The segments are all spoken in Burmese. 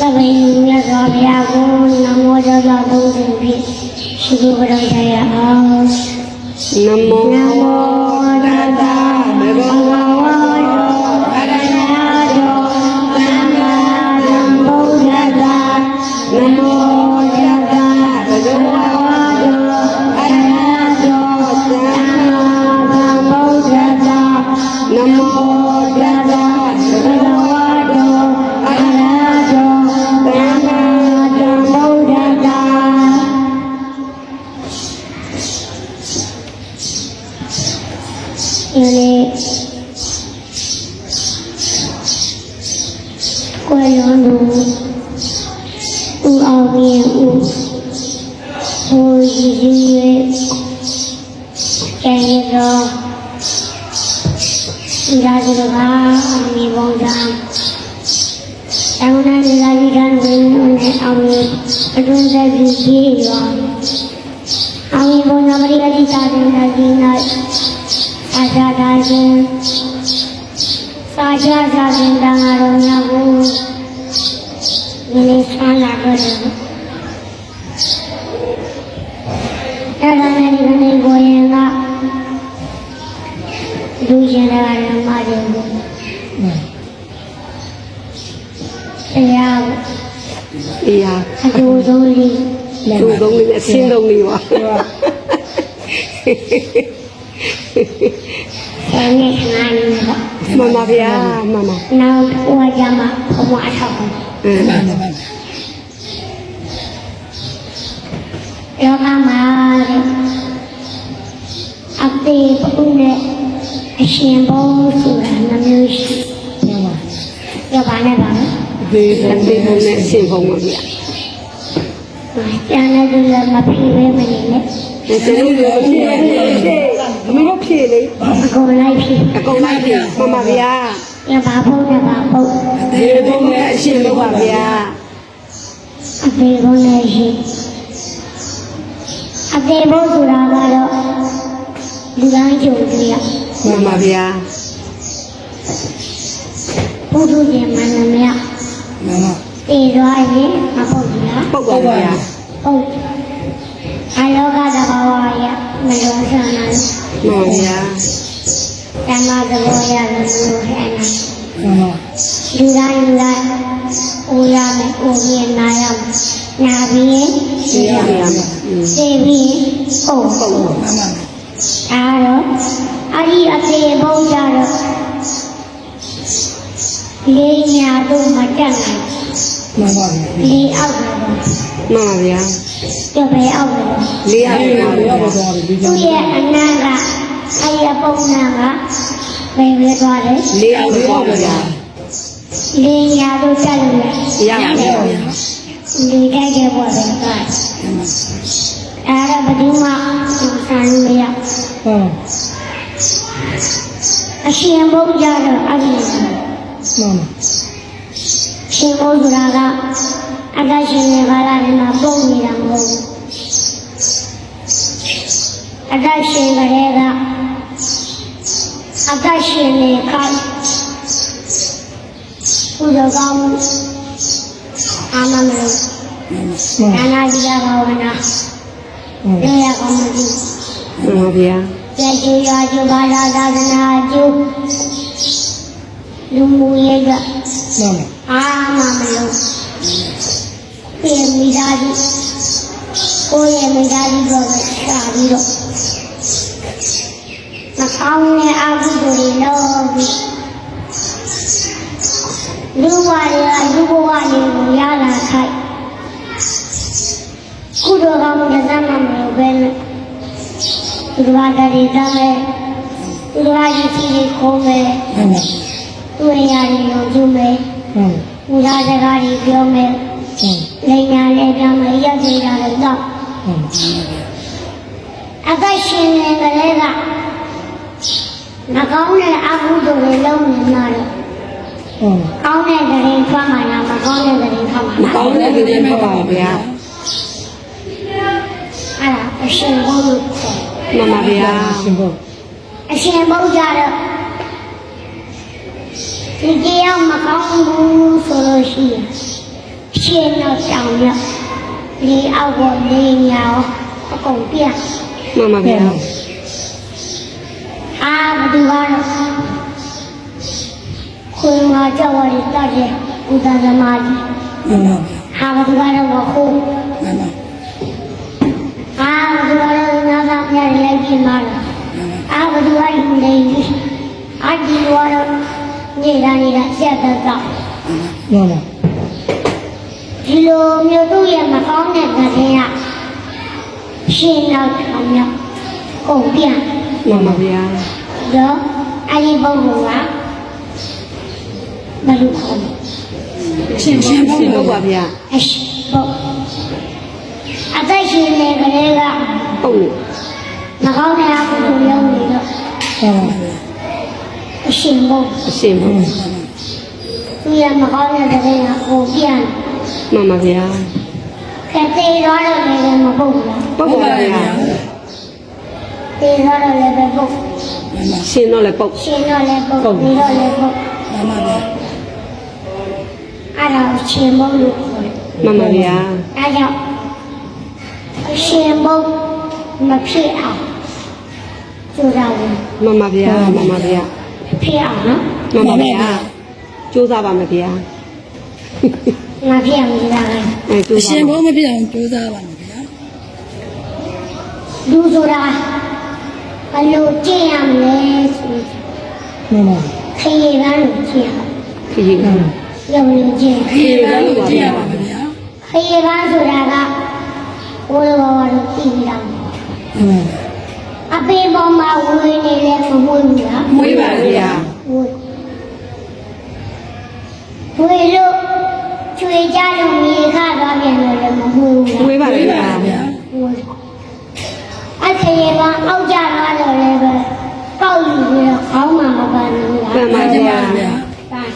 သဗ္ဗေမြတ်စွာဘုရားကိုနမော ဒီနေ့ကိုယ်လုံးသူဦးအောင်မြင်ဦးဟိုရည်ရည်ရဲ့ကျန်ရတော့ဒီရာဇကမြေပုံစံတောင်းတဒီရာဇကဝင်နဲ့အောင်မြင်အတွင်းသက်ပြီးကြီးရောအောင်မြင်ပုံစံပရိယတိသာသနာကြီး၌ အာဇာတာရှင်စာချစာရှင်တန်ဃာတော်များကိုဒီနေ့ဆန်းလာကြတယ်အဲ့ဒါနဲ့ဒီနေ့ကိုရင်ကလူရှင်တွေကဓမ္မတွေကိုတရားအေးဟာအတူဆုံးလေးသူ့သုံးလေးနဲ့အရှင်းသုံးလေးပါ အဲ့ဒီငါနေတော့မမဗျာမမနောက်ဟိုကမှဘဝအထောက်ကိုအင်းယောဂမှာအပေပုနဲ့အရှင်ဘုံဆိုတာနှမျိုးရှိယောဂနဲ့ပါလို့ဒီဘုံဒီဘုံနဲ့အရှင်းဘုံပါဗျာကျန်တဲ့သူလည်းမဖြေပဲမနေနဲ့ဒီစလုံးကိုဖြည့်ဖြည့်အမေတို့ ဖြည့်လေအကုန်လိုက်ဖြေအကုန်လိုက်ဖြည့်မမဗျာယောဂဘုံနဲ့ပါဘုံဒီဘုံနဲ့အရှင်းဘုံပါဗျာအပေဘုံနဲ့ရှိအပေဘုံဆိုတာကတော့လူတိုင်းကြုံကြရမမဗျာဘုဒ္ဓရှင်မန္တမယတည်သွားရင်မဟုတ်ဘူးလားပုတ်ပါဗျာဟုတ် အလောကတဘာဝရမလောဆန္ဒမမဗျာဓမ္မသဘောရလို့လို့ဟဲ့နာလူတိုင်းလူတိုင်းအိုရမယ်အိုမြင်နာရမယ်နာပြီးရင်ဖြည့်ရဗျာသိပြီးရင်ဟုတ်ဟုတ်ဒါတော့အဒီအသေးဘုံကြတော့လေးညာတို့မတက်နိုင်လေးအောက်တော့ မမဗျာကျပဲအောက်တော့လေးအားပါဗျာသူ့ရဲ့အနန္တအယပုံနာကဘယ်ပဲသွားလဲလေးအားပါဗျာလေးညာတို့တက်လို့ရပါဗျာလေးကြိုက်တဲ့ပေါ်တယ်ကအဲ့ဒါဘယ်သူမှဆန်လို့မရအရှင်ဘုရားတော့အဲ့ဒီရှင်ဘုရားက အတ္တရှင်ရဲ့ဘာလာနဲ့မှာပုံနေတာမဟုတ်ဘူးအတ္တရှင်ကလေးကအတ္တရှင်နဲ့ခိုင်ကုသိုလ်ကောင်းမှုအာမမလို့နာနာကြဘာဝနာတေရကောင်းမှုမမဗျာကျေကျူရာကျူဘာသာသာသနာကျူလူမှုရေးကအာမမလို့ ပြင်မိသားစုကိုယ့်ရဲ့မိသားစုတော့ရှာပြီးတော့မကောင်းတဲ့အကုသိုလ်တွေလုပ်ပြီးလူဘဝတွေကလူဘဝတွေကိုရလာခိုက်ကုသိုလ်ကောင်းမှုတစ်စမ်းမှမလုပ်ဘဲနဲ့သူတို့ကတည်းကမဲ့သူတို့ကရည်စီးကိုမဲ့သူ့ရာတွေလုံးကျမဲ့ပူဇာစကားတွေပြောမဲ့ လိန်ညာလည်းပြောမဲ့ရက်စီတာလည်းတော့အသက်ရှင်နေကလေးကမကောင်းတဲ့အကုသိုလ်တွေလုပ်နေတာတော့ကောင်းတဲ့တရင်ထွက်မှလားမကောင်းတဲ့တရင်ထွက်မှမလားကောင်းတဲ့လူတွေပါပါဗျာအဲ့ဒါအရှင်ဘုရားခေါ်မမဗျာအရှင်ဘုရားတော့ဒီတရားမကောင်းဘူးဆိုလို့ရှိရင် ရှင်းတော့တောင်မြောက်လေးအောက်ပေါ်လေးညာရောအကုန်ပြမှန်ပါဗျာအာဘသူကတော့ခွေမှာကြောက်ရည်တတ်တယ်ဥဒ္ဒသမားကြီးမှန်ပါဗျာဟာဘသူကတော့မဟုတ်မှန်ပါအာဘသူကတော့နာသာမြတ်လိုက်ပြမှာလားအာဘသူကလူလေးကြီးအာဒီကတော့နေတာနေတာဆက်သက်တော့မှန်ပါ ဒီလိုမျိုးသူ့ရဲ့မကောင်းတဲ့ကလေးကရှင်းတော့အောင်မြောက်ကုန်ပြန်မှန်ပါဗျာတော့အရင်ဘုံကဘယ်လိုခေါ်လဲရှင်ရှင်ရှင်တော့ပါဗျာအရှိဘုံအသက်ရှင်နေကလေးကဟုတ်နေမကောင်းတဲ့အကုသိုလ်လုပ်နေတော့မှန်ပါဗျာအရှင်ဘုံအရှင်ဘုသူ့ရဲ့မကောင်းတဲ့ကလေးကကုန်ပြန် မှန်ပါဗျာကဲတေရောတော့လည်းမပုတ်ဘူးလားပုတ်ပါဗျာတေရောတော့လည်းပဲပုတ်ရှင်တော့လည်းပုတ်ရှင်တော့လည်းပုတ်တေတော့လည်းပုတ်မှန်ပါဗျာအဲ့ဒါကိုရှင်ဘုံလို့ခေါ်တယ်မှန်ပါဗျာအဲကြောင့်အရှင်ဘုံမဖြစ်အောင်ကြိုးစားဝင်မှန်ပါဗျာမှန်ပါဗျာဖြစ်အောင်နော်မှန်ပါဗျာစူးစမ်းပါမယ်ဗျာ ငါဖြစ်အောင်ကြိုးစားလိုက်အဲစူးအစရှင်မ်းဘုန်းမဖြစ်အောင်ကြိုးစားပါမယ်ဗျာလူဆိုတာဘယ်လိုကြည့်ရမလဲဆိုမှန်ပါခရီးပန်းလို့ကြည့်ရခရီးကရုံလို့ကြည့်ခေတ္တလို့ကြည့်ရပါမယ်ဗျာခရီးပန်းဆိုတာကဘိုးတော်ဘာလို့ကြည့်ရအောင်မှန်အပေပေါ်မှာဝေနေ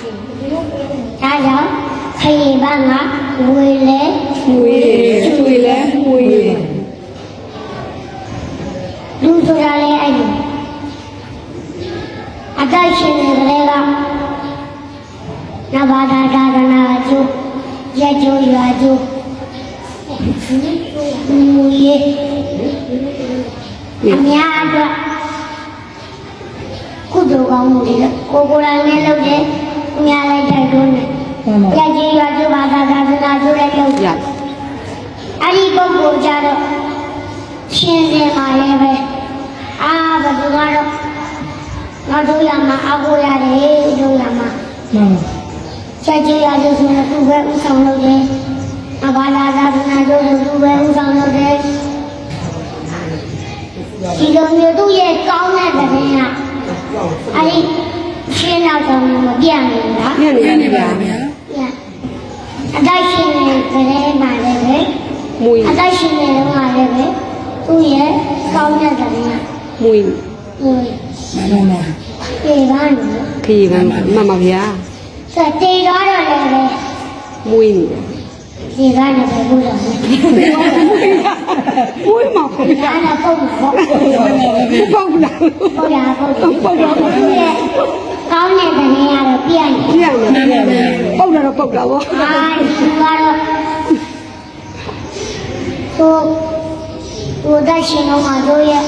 ဒါရှိဒါကြောင့်ခရီးပန်းကဝေလဲမွေးချွေလဲမွေးလူဆိုတာလဲအဲ့ဒီအတိုက်ရှင်တွေကလေးကနဘာသာဒါသနာကျိုးရက်ကျိုးရွာကျိုးမူရေးအများအတွက်ကုသိုလ်ကောင်းမှုတွေလို့ကိုယ်ကိုယ်တိုင်နဲ့လုပ်တယ် အများလိုက်တိုက်တွန်းတယ်မှန်ပါရက်ကြီးရွာကျိုးဘာသာသာသနာကျိုးလည်းလုပ်တယ်ရအဲ့ဒီပုဂ္ဂိုလ်ကြတော့ရှင်းနေပါလေပဲအာဘယ်သူကတော့တော့တို့ရမှာအကိုရတယ်တို့ရမှာမှန်ပါချက်ကြီးရလို့ဆိုတော့သူပဲဥဆောင်လုပ်တယ်အဘာလာသာသနာတို့သူပဲဥဆောင်လုပ်တယ်ဒီလိုမျိုးသူ့ရဲ့ကောင်းတဲ့တဲ့ကအဲ့ဒီရှင်း တော့တော့မပြတ်ဘူးလားညနေပြနေနေပါဗျာဗျာပြတ်အတိုက်ရှင်နေတဲ့မှာလည်းပဲမွေးအသက်ရှင်နေတော့လည်းပဲသူ့ရဲ့ကောင်းတဲ့တဲ့ကမွေးဟိုမှန်ပါပြေပါလို့ခရီးကမှန်ပါဗျာစတေတော့လည်းပဲမွေးနေပြေပါနဲ့ပဲလို့တော့မွေးမှာပေါ့ဗျာဒါတော့ပုံပေါ့ပေါ့လားပုံရပုံပုံသူ့ရဲ့ ကောင်းတဲ့တဲ့ကတော့ပြတ်နေပြရမယ်ပေါ့တော့ပေါ့တာဗောအာသူကတော့သူသူသက်ရှင်တော့မှတို့ရဲ့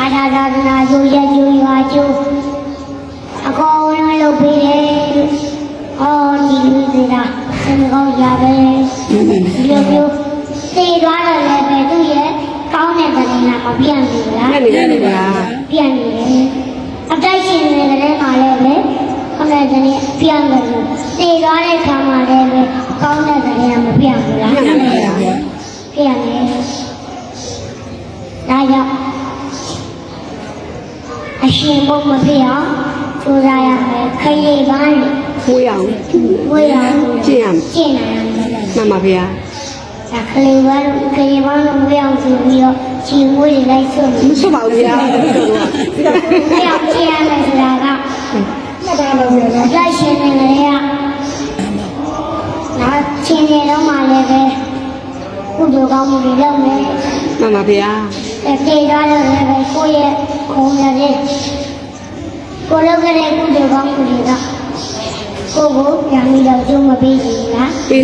အာသာသာသနာတို့ရဲ့ကျိုးရွာကျိုးအကောင်လုံးလုပ်ပေးတယ်လို့အော်ဒီလူတွေကစံကောင်းရပဲဒီလိုမျိုးသိသွားတော့လည်းပဲသူ့ရဲ့ကောင်းတဲ့တဲ့ကမပြတ်ဘူးလားညနေနေဗျာပြန်နေတယ် အတိုက်ရှင်နေတဲ့မှာလည်းပဲခဏတည်းပြန်တယ်လို့သိသွားတဲ့ခါမှာလည်းပဲကောင်းတဲ့တဲ့ကမပြန်ဘူးလားညနေဗျာပြန်နေဒါကြောင့်အရှင်ဘုံမဖြစ်အောင်ကြိုးစားရမယ်ခရီးပန်းမွေးအောင်ဝေးအောင်ကျင့်ရမယ်ကျင့်နိုင်ရမယ်မှန်ပါဗျာဒါခလေးပန်းခရီးပန်းဝေးအောင်ဆိုပြီးတော့ ချီမွေးတွေလိုက်ဆွမစွတ်ပါဘူးဗျာဝေးအောင်ကျင့်ရမယ်ဆိုတာကမှတ်ပါပါဗျာလိုက်ရှင်နေလေကနောက်ချင်းနေတော့မှလည်းပဲကုသိုလ်ကောင်းမှုတွေလုပ်မယ်မှန်ပါဗျာ။တည်သွားတော့လည်းပဲကိုယ့်ရဲ့ခုံရတယ်ကိုယ်လုပ်ခဲ့တဲ့ကုသိုလ်ကောင်းမှုတွေကကိုယ့်ကိုပြန်ပြီးတော့ကျုံးမပေးဘူးလားပေး